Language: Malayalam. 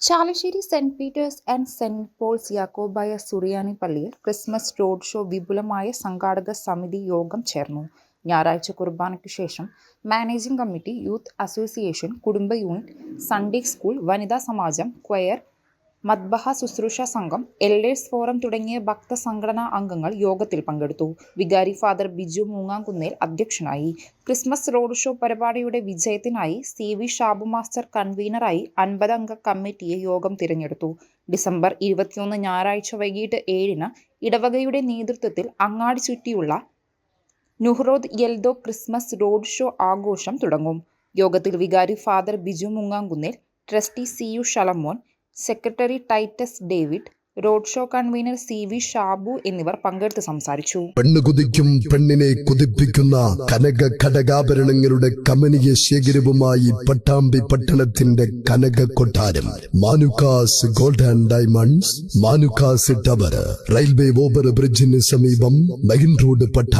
Chalissery saint Peter's and saint Paul's Yakobaya സുറിയാനി പള്ളിയിൽ ക്രിസ്മസ് റോഡ് ഷോ വിപുലമായ സംഘാടക സമിതി യോഗം ചേർന്നു. ഞായറാഴ്ച കുർബാനയ്ക്ക് ശേഷം മാനേജിംഗ് കമ്മിറ്റി യൂത്ത് അസോസിയേഷൻ കുടുംബ യൂണിറ്റ് സൺഡേ സ്കൂൾ വനിതാ സമാജം ക്വയർ മദ്ബഹ ശുശ്രൂഷ സംഘം എൽഡേഴ്സ് ഫോറം തുടങ്ങിയ ഭക്ത സംഘടനാ അംഗങ്ങൾ യോഗത്തിൽ പങ്കെടുത്തു. വികാരി ഫാദർ ബിജു മൂങ്ങാംകുന്നേൽ അധ്യക്ഷനായി. ക്രിസ്മസ് റോഡ് ഷോ പരിപാടിയുടെ വിജയത്തിനായി സി വി ഷാബു മാസ്റ്റർ കൺവീനറായി അൻപതംഗ കമ്മിറ്റിയെ യോഗം തിരഞ്ഞെടുത്തു. ഡിസംബർ ഇരുപത്തിയൊന്ന് ഞായറാഴ്ച വൈകിട്ട് ഏഴിന് ഇടവകയുടെ നേതൃത്വത്തിൽ അങ്ങാടി ചുറ്റിയുള്ള നുഹ്റോദ് യെൽദോ ക്രിസ്മസ് റോഡ് ഷോ ആഘോഷം തുടങ്ങും. യോഗത്തിൽ വികാരി father Biju Mungankunnel trustee C U Shalamon secretary Titus David road show convener C V Shabu എന്നിവർ പങ്കെടുത്ത് സംസാരിച്ചു. പെണ്ണ് കുതിക്കും പെണ്ണിനെ കുതിപ്പിക്കുന്ന കനക ഘടകാഭരണങ്ങളുടെ കമനീയ ശേഖരവുമായി പട്ടാമ്പി പട്ടണത്തിന്റെ കനക കൊട്ടാരം. Manukkas gold and diamonds Manukkas tower railway over ബ്രിഡ്ജിന് സമീപം മെയിൻ റോഡ് പട്ടാമ്പി